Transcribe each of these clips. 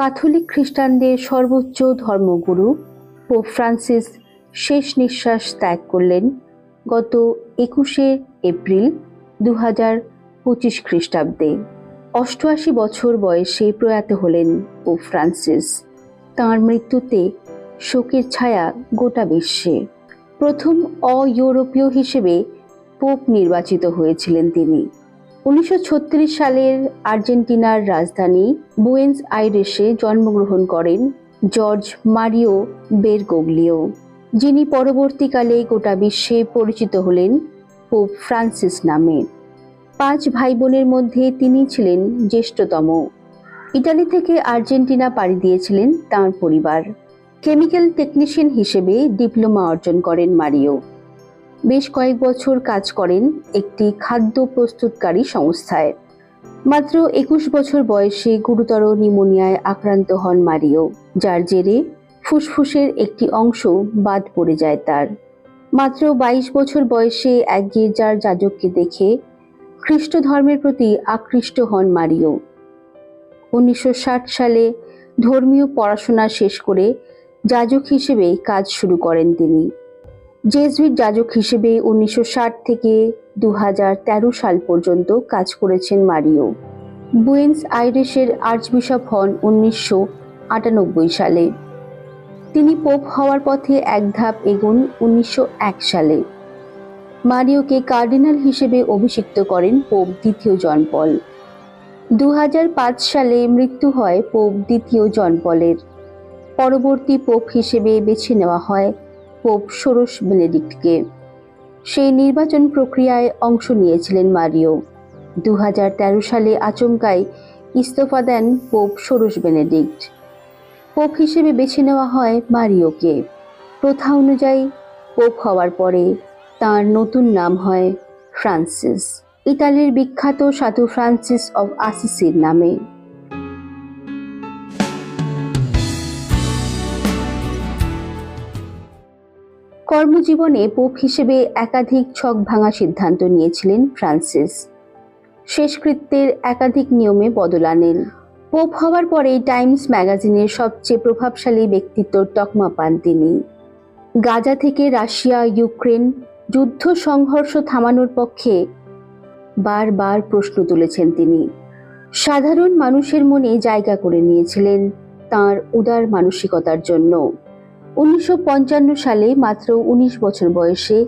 Catholic খ্রিস্টানদের সর্বোচ্চ ধর্মগুরু পোপ ফ্রান্সিস শেষ নিঃশ্বাস ত্যাগ করলেন গত একুশে এপ্রিল দু হাজার পঁচিশ খ্রিস্টাব্দে। অষ্টআশি বছর বয়সে প্রয়াত হলেন পোপ ফ্রান্সিস। তাঁর মৃত্যুতে শোকের ছায়া গোটা বিশ্বে। প্রথম অ ইউরোপীয় হিসেবে পোপ নির্বাচিত হয়েছিলেন তিনি। উনিশশো ছত্রিশ সালের আর্জেন্টিনার রাজধানী বুয়েন্স আইরেসে জন্মগ্রহণ করেন জর্জ মারিও বেরগোগলিও, যিনি পরবর্তীকালে গোটা বিশ্বে পরিচিত হলেন পোপ ফ্রান্সিস নামে। পাঁচ ভাই বোনের মধ্যে তিনি ছিলেন জ্যেষ্ঠতম। ইটালি থেকে আর্জেন্টিনা পাড়ি দিয়েছিলেন তাঁর পরিবার। কেমিক্যাল টেকনিশিয়ান হিসেবে ডিপ্লোমা অর্জন করেন মারিও। বেশ কয়েক বছর কাজ করেন একটি খাদ্য প্রস্তুতকারী সংস্থায়। মাত্র একুশ বছর বয়সে গুরুতর নিউমোনিয়ায় আক্রান্ত হন মারিও, যার জেরে ফুসফুসের একটি অংশ বাদ পড়ে যায় তার। মাত্র বাইশ বছর বয়সে এক গির্জার যাজককে দেখে খ্রিস্ট ধর্মের প্রতি আকৃষ্ট হন মারিও। উনিশশো ষাট সালে ধর্মীয় পড়াশোনা শেষ করে যাজক হিসেবে কাজ শুরু করেন তিনি। জেজুইট যাজক হিসেবে উনিশশো ষাট থেকে দু হাজার তেরো সাল পর্যন্ত কাজ করেছেন মারিও। বুয়েন্স আইরিশের আর্চবিশপ হন উনিশশো আটানব্বই সালে। তিনি পোপ হওয়ার পথে এক ধাপ এগোন উনিশশো সালে। মারিওকে কার্ডিনাল হিসেবে অভিষিক্ত করেন পোপ দ্বিতীয় জন পল দু সালে মৃত্যু হয় পোপ দ্বিতীয় জন পলের পরবর্তী পোপ হিসেবে বেছে নেওয়া হয় পোপ ষোড়শ বেনেডিক্টকে। সেই নির্বাচন প্রক্রিয়ায় অংশ নিয়েছিলেন মারিও। দু হাজার তেরো সালে আচমকায় ইস্তফা দেন পোপ ষোড়শ বেনেডিক্ট। পোপ হিসেবে বেছে নেওয়া হয় মারিওকে। প্রথা অনুযায়ী পোপ হওয়ার পরে তার নতুন নাম হয় ফ্রান্সিস। ইতালির বিখ্যাত সাধু ফ্রান্সিস অব আসিসির নামে। কর্মজীবনে পোপ হিসেবে একাধিক ছক ভাঙা সিদ্ধান্ত নিয়েছিলেন ফ্রান্সিস। শেষকৃত্যের একাধিক নিয়মে বদল আনেন পোপ হওয়ার পরে টাইমস ম্যাগাজিনের সবচেয়ে প্রভাবশালী ব্যক্তিত্বর তকমা পান তিনি। গাজা থেকে রাশিয়া, ইউক্রেন যুদ্ধ সংঘর্ষ থামানোর পক্ষে বারবার প্রশ্ন তুলেছেন তিনি। সাধারণ মানুষের মনে জায়গা করে নিয়েছিলেন তার উদার মানসিকতার জন্য। উনিশশো পঞ্চান্ন সালে মাত্র ১৯ বছর বয়সে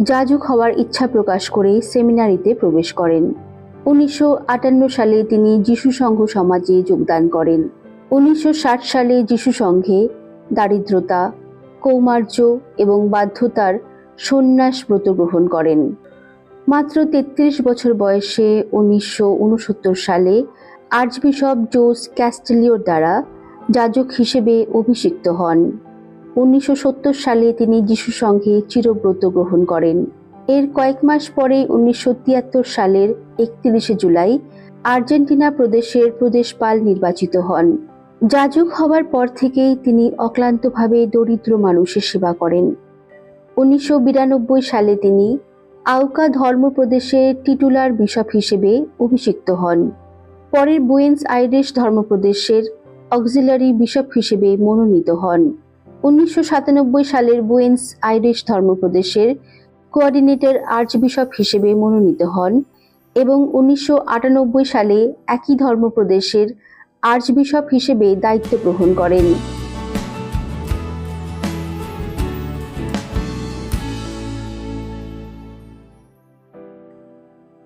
যাজক হওয়ার ইচ্ছা প্রকাশ করে সেমিনারিতে প্রবেশ করেন। উনিশশো আটান্ন সালে তিনি যিশু সংঘ সমাজে যোগদান করেন। উনিশশো ষাট সালে যিশু সংঘে দারিদ্রতা, কৌমার্য এবং বাধ্যতার সন্ন্যাস ব্রত গ্রহণ করেন। মাত্র ৩৩ বছর বয়সে উনিশশো উনসত্তর সালে আর্চবিশপ জোস ক্যাস্টেলিওর দ্বারা যাজক হিসেবে অভিষিক্ত হন। উনিশশো সত্তর সালে তিনি যিশু সংঘে চিরব্রত গ্রহণ করেন। এর কয়েক মাস পরে উনিশশো তিয়াত্তর সালের একত্রিশে জুলাই আর্জেন্টিনা প্রদেশের প্রদেশপাল নির্বাচিত হন। যাজক হবার পর থেকেই তিনি অক্লান্তভাবে দরিদ্র মানুষের সেবা করেন। উনিশশো বিরানব্বই সালে তিনি আউকা ধর্ম প্রদেশে টিটুলার বিশপ হিসেবে অভিষিক্ত হন। পরের বুয়েন্স আইরিশ ধর্মপ্রদেশের অক্সিলারি বিশপ হিসেবে মনোনীত হন। উনিশশো সাতানব্বই সালের বুয়েন্স আইরিশ ধর্মপ্রদেশের কোঅর্ডিনেটর আর্চবিশপ হিসেবে মনোনীত হন এবং উনিশশো আটানব্বই সালে একই ধর্মপ্রদেশের আর্চবিশপ হিসেবে দায়িত্ব গ্রহণ করেন।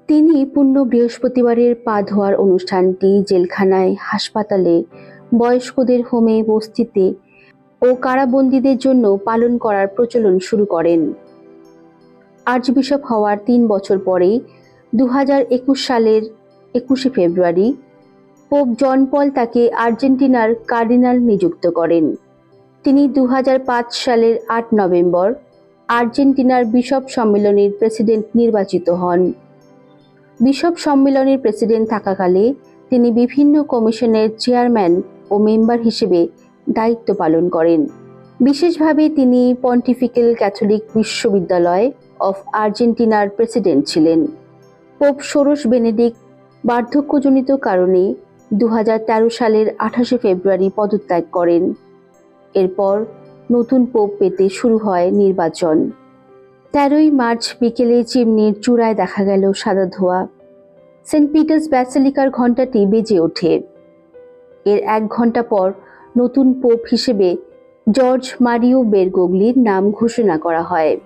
তিনি পূর্ণ বৃহস্পতিবারের পা ধোয়ার অনুষ্ঠানটি জেলখানায়, হাসপাতালে, বয়স্কদের হোমে বস্তিতে ও কারাবন্দীদের জন্য পালন করার প্রচলন শুরু করেন। আর্চবিশপ হওয়ার তিন বছর পরে দু হাজার একুশ সালের একুশে ফেব্রুয়ারি পোপ জন পল তাকে আর্জেন্টিনার কার্ডিনাল নিযুক্ত করেন। তিনি দু হাজার পাঁচ সালের আট নভেম্বর আর্জেন্টিনার বিশপ সম্মেলনের প্রেসিডেন্ট নির্বাচিত হন। বিশপ সম্মেলনের প্রেসিডেন্ট থাকাকালে তিনি বিভিন্ন কমিশনের চেয়ারম্যান ও মেম্বার হিসেবে দায়িত্ব পালন করেন। বিশেষভাবে তিনি পন্টিফিক্যাল ক্যাথলিক বিশ্ববিদ্যালয় অফ আর্জেন্টিনার প্রেসিডেন্ট ছিলেন। পোপ ষোড়শ বেনেডিক্ট বার্ধক্যজনিত কারণে দু হাজার তেরো সালের আঠাশে ফেব্রুয়ারি পদত্যাগ করেন। এরপর নতুন পোপ পেতে শুরু হয় নির্বাচন। তেরোই মার্চ বিকেলে চিমনির চূড়ায় দেখা গেল সাদা ধোয়া। সেন্ট পিটার্স ব্যাসেলিকার ঘণ্টাটি বেজে ওঠে। এর এক ঘণ্টা পর নতুন পোপ হিসেবে জর্জ মারিও বেরগোগলির নাম ঘোষণা করা হয়।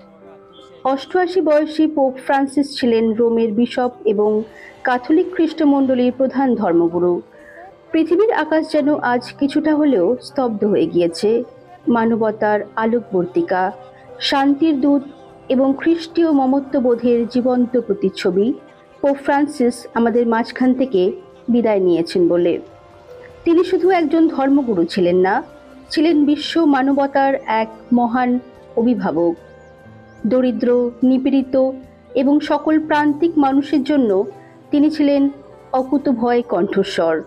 অষ্টআশি বয়সী পোপ ফ্রান্সিস ছিলেন রোমের বিশপ এবং ক্যাথলিক খ্রিস্টমণ্ডলীর প্রধান ধর্মগুরু। পৃথিবীর আকাশ যেন আজ কিছুটা হলেও স্তব্ধ হয়ে গিয়েছে। মানবতার আলোকবর্তিকা, শান্তির দূত এবং খ্রিস্টীয় মমত্ববোধের জীবন্ত প্রতিচ্ছবি পোপ ফ্রান্সিস আমাদের মাঝখান থেকে বিদায় নিয়েছেন বলে। তিনি শুধু একজন ধর্মগুরু ছিলেন না, ছিলেন বিশ্ব মানবতার এক মহান অভিভাবক। দরিদ্র, নিপীড়িত এবং সকল প্রান্তিক মানুষের জন্য তিনি ছিলেন অকুতভয় কণ্ঠস্বর।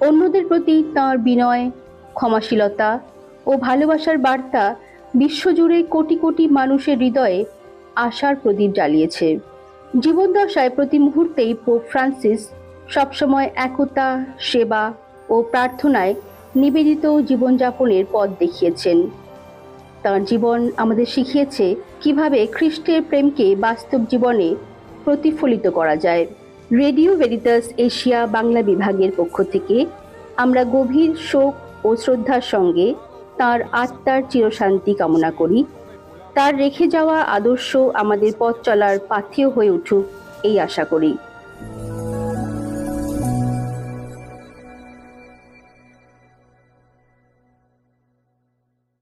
অন্যদের প্রতি তাঁর বিনয়, ক্ষমাশীলতা ও ভালোবাসার বার্তা বিশ্বজুড়ে কোটি কোটি মানুষের হৃদয়ে আশার প্রদীপ জ্বালিয়েছে। জীবনদশায় প্রতি মুহূর্তেই পোপ ফ্রান্সিস সবসময় একতা, সেবা ও প্রার্থনায় নিবেদিত জীবনযাপনের পথ দেখিয়েছেন। তার জীবন আমাদের শিখিয়েছে কীভাবে খ্রিস্টের প্রেমকে বাস্তব জীবনে প্রতিফলিত করা যায়। রেডিও ভেরিতাস এশিয়া বাংলা বিভাগের পক্ষ থেকে আমরা গভীর শোক ও শ্রদ্ধার সঙ্গে তার আত্মার চিরশান্তি কামনা করি। তার রেখে যাওয়া আদর্শ আমাদের পথ চলার পাথেয় হয়ে উঠুক এই আশা করি।